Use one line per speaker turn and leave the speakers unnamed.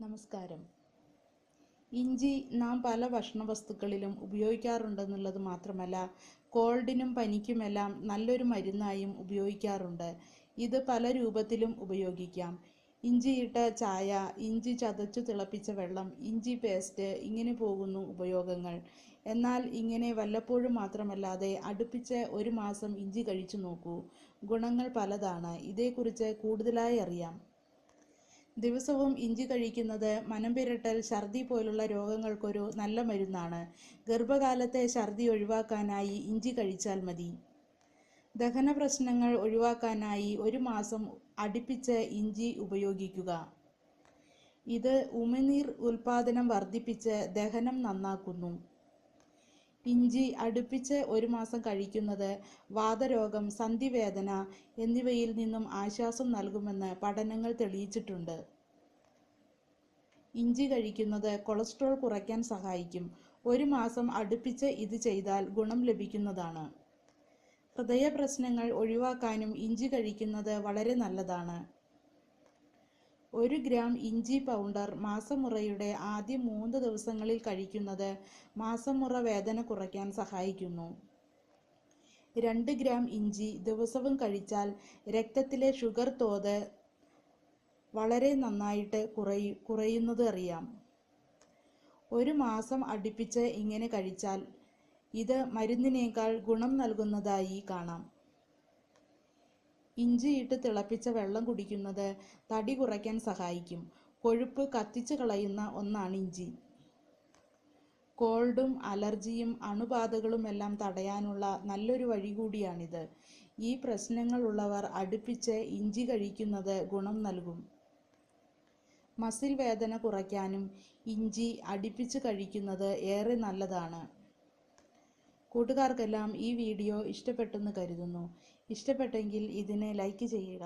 നമസ്കാരം. ഇഞ്ചി നാം പല ഭക്ഷണ വസ്തുക്കളിലും ഉപയോഗിക്കാറുണ്ടെന്നുള്ളത് മാത്രമല്ല കോൾഡിനും പനിക്കുമെല്ലാം നല്ലൊരു മരുന്നായും ഉപയോഗിക്കാറുണ്ട്. ഇത് പല രൂപത്തിലും ഉപയോഗിക്കാം. ഇഞ്ചിയിട്ട ചായ ഇഞ്ചി ചതച്ചു തിളപ്പിച്ച വെള്ളം ഇഞ്ചി പേസ്റ്റ് ഇങ്ങനെ പോകുന്നു ഉപയോഗങ്ങൾ. എന്നാൽ ഇങ്ങനെ വല്ലപ്പോഴും മാത്രമല്ലാതെ അടുപ്പിച്ച് ഒരു മാസം ഇഞ്ചി കഴിച്ചു നോക്കൂ. ഗുണങ്ങൾ പലതാണ്. ഇതേക്കുറിച്ച് കൂടുതലായി അറിയാം. ദിവസവും ഇഞ്ചി കഴിക്കുന്നത് മനംപിരട്ടൽ ഛർദി പോലുള്ള രോഗങ്ങൾക്കൊരു നല്ല മരുന്നാണ്. ഗർഭകാലത്തെ ഛർദി ഒഴിവാക്കാനായി ഇഞ്ചി കഴിച്ചാൽ മതി. ദഹന പ്രശ്നങ്ങൾ ഒഴിവാക്കാനായി ഒരു മാസം അടുപ്പിച്ച് ഇഞ്ചി ഉപയോഗിക്കുക. ഇത് ഉമിനീർ ഉൽപാദനം വർദ്ധിപ്പിച്ച് ദഹനം നന്നാക്കുന്നു. ഇഞ്ചി അടുപ്പിച്ച് ഒരു മാസം കഴിക്കുന്നത് വാതരോഗം സന്ധിവേദന എന്നിവയിൽ നിന്നും ആശ്വാസം നൽകുമെന്ന് പഠനങ്ങൾ തെളിയിച്ചിട്ടുണ്ട്. ഇഞ്ചി കഴിക്കുന്നത് കൊളസ്ട്രോൾ കുറയ്ക്കാൻ സഹായിക്കും. ഒരു മാസം അടുപ്പിച്ച് ഇത് ചെയ്താൽ ഗുണം ലഭിക്കുന്നതാണ്. ഹൃദയ പ്രശ്നങ്ങൾ ഒഴിവാക്കാനും ഇഞ്ചി കഴിക്കുന്നത് വളരെ നല്ലതാണ്. ഒരു ഗ്രാം ഇഞ്ചി പൗഡർ മാസമുറയുടെ ആദ്യ മൂന്ന് ദിവസങ്ങളിൽ കഴിക്കുന്നത് മാസമുറ വേദന കുറയ്ക്കാൻ സഹായിക്കുന്നു. രണ്ട് ഗ്രാം ഇഞ്ചി ദിവസവും കഴിച്ചാൽ രക്തത്തിലെ ഷുഗർ തോത് വളരെ നന്നായിട്ട് കുറയു കുറയുന്നത് അറിയാം. ഒരു മാസം അടുപ്പിച്ച് ഇങ്ങനെ കഴിച്ചാൽ ഇത് മരുന്നിനേക്കാൾ ഗുണം നൽകുന്നതായി കാണാം. ഇഞ്ചിയിട്ട് തിളപ്പിച്ച വെള്ളം കുടിക്കുന്നത് തടി കുറയ്ക്കാൻ സഹായിക്കും. കൊഴുപ്പ് കത്തിച്ചു കളയുന്ന ഒന്നാണ് ഇഞ്ചി. കോൾഡും അലർജിയും അണുബാധകളും എല്ലാം തടയാനുള്ള നല്ലൊരു വഴി കൂടിയാണിത്. ഈ പ്രശ്നങ്ങളുള്ളവർ അടുപ്പിച്ച് ഇഞ്ചി കഴിക്കുന്നത് ഗുണം നൽകും. മസിൽ വേദന കുറയ്ക്കാനും ഇഞ്ചി അടുപ്പിച്ച് കഴിക്കുന്നത് ഏറെ നല്ലതാണ്. കൂട്ടുകാർക്കെല്ലാം ഈ വീഡിയോ ഇഷ്ടപ്പെട്ടെന്ന് കരുതുന്നു. ഇഷ്ടപ്പെട്ടെങ്കിൽ ഇതിനെ ലൈക്ക് ചെയ്യുക.